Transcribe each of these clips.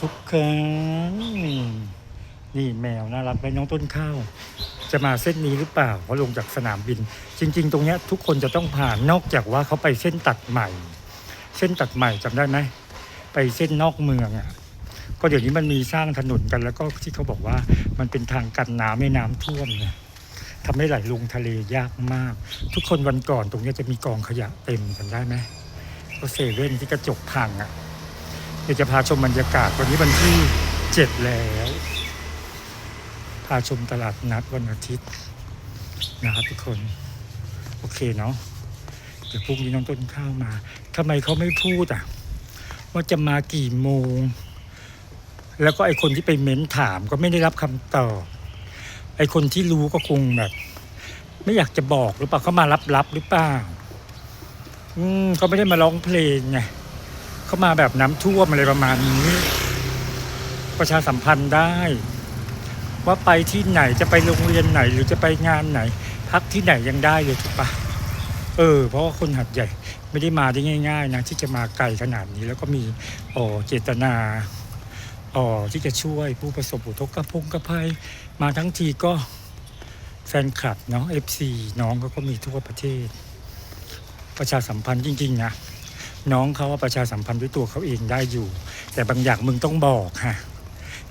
ทุกครั้งนี่แมวน่ารักไหมน้องต้นข้าว จะมาเส้นนี้หรือเปล่าเพราะลงจากสนามบิน จริง ๆ ตรงนี้ทุกคนจะต้องผ่านนอกจากว่าเขาไปเส้นตัดใหม่ เส้นตัดใหม่จำได้ไหมไปเส้นนอกเมืองอะก็เดี๋ยวนี้มันมีสร้างถนนกันแล้วก็ที่เขาบอกว่ามันเป็นทางกันน้ำไม่น้ำท่วมเนี่ยทำให้ไหลลงทะเลยากมาก ทุกคนวันก่อนตรงนี้จะมีกองขยะเต็มจำได้ไหมก็เซเว่นที่กระจกพังอะ ดี๋ยวจะพาชมบรรยากาศวันนี้วันที่เจ็ดแล้ว พาชมตลาดนัดวันอาทิตย์นะครับทุกคน โอเคเนาะเดี๋ยวพรุ่งนี้น้องต้นข้าวมาทำไมเขาไม่พูดอะ ว่าจะมากี่โมง แล้วก็ไอคนที่ไปเม้นถามก็ไม่ได้รับคำตอบ ไอคนที่รู้ก็คงแบบ ไม่อยากจะบอกหรือเปล่าเขามารับรับหรือเปล่า อืมเขาไม่ได้มาร้องเพลงไง เขามาแบบน้ำท่วมอะไรประมาณนี้ ประชาสัมพันธ์ได้ ว่าไปที่ไหนจะไปโรงเรียนไหน หรือจะไปงานไหน พักที่ไหนยังได้เลยถูกปะเออ เพราะว่าคนหัดใหญ่ไม่ได้มาได้ง่าย ๆ นะ ที่จะมาไกลขนาดนี้ แล้วก็มีอ๋อเจตนาอ๋อที่จะช่วยผู้ประสบอุทกภัยกภัย มาทั้งทีก็แฟนคลับเนาะ FC น้องเขาก็มีทั่วประเทศ ประชาสัมพันธ์จริง ๆ นะ น้องเขาว่าประชาสัมพันธ์ด้วยตัวเขาเองได้อยู่ แต่บางอย่างมึงต้องบอกฮะ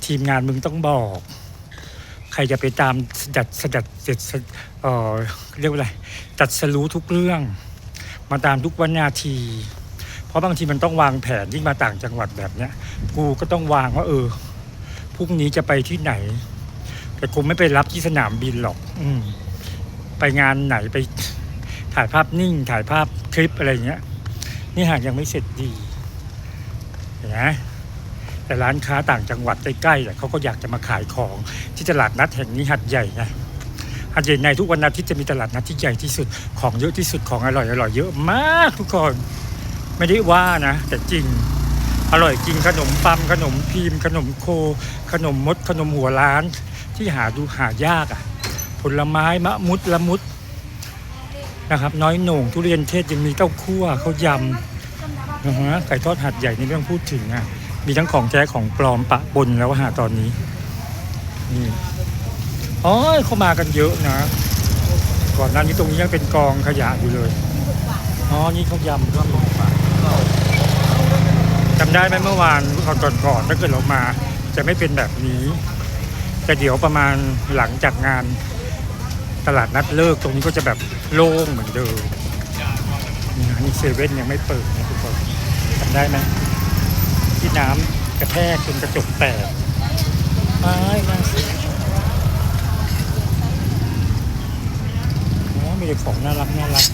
ทีมงานมึงต้องบอก ใครจะไปตามสดัดสดัดเสร็จเอ่อเรียกว่าอะไรตัดสรู้ทุกเรื่อง มาตามทุกวันนาที เพราะบางทีมันต้องวางแผนยิ่งมาต่างจังหวัดแบบเนี้ย กูก็ต้องวางว่าเออพรุ่งนี้จะไปที่ไหน แต่คงไม่ไปรับที่สนามบินหรอก อืมไปงานไหนไปถ่ายภาพนิ่งถ่ายภาพคลิปอะไรเงี้ย นี่หากยังไม่เสร็จดีเห็นไหมแต่ร้านค้าต่างจังหวัดใกล้ๆเนี่ยเขาก็อยากจะมาขายของที่ตลาดนัดแห่งนี้หัดใหญ่ไงหัดใหญ่ในทุกวันอาทิตย์จะมีตลาดนัดที่ใหญ่ที่สุดของเยอะที่สุดของอร่อยอร่อยเยอะมากทุกคนไม่ได้ว่านะ แต่จริงอร่อยจริงขนมปัมขนมพีมขนมโค ขนมมดขนมหัวล้านที่หาดูหายากอะ ผลไม้มะมุดละมุด นะครับ น้อยโหน่งทุเรียนเทศยังมีเต้าคั่วข้าวยำนะฮะไก่ทอดหัดใหญ่นี่ไม่ต้องพูดถึงอะมีทั้งของแท้ของปลอมปะปนแล้วหาตอนนี้นี่อ๋อเขามากันเยอะนะ ก่อนหน้านี้ตรงนี้ยังเป็นกองขยะอยู่เลยอ๋อนี่เขายำก็ลงมาจำได้ไหมเมื่อวานก่อนก่อนถ้าเกิดเรามาจะไม่เป็นแบบนี้แต่เดี๋ยวประมาณหลังจากงาน ตลาดนัดเลิกตรงนี้ก็จะแบบโล่งเหมือนเดิมนี่นะนี่เซเว่นยังไม่เปิดนะทุกคนจำได้ไหมที่น้ำกระแทกจนกระจกแตกไม่น่าเสียอ๋อมีของน่ารักน่ารัก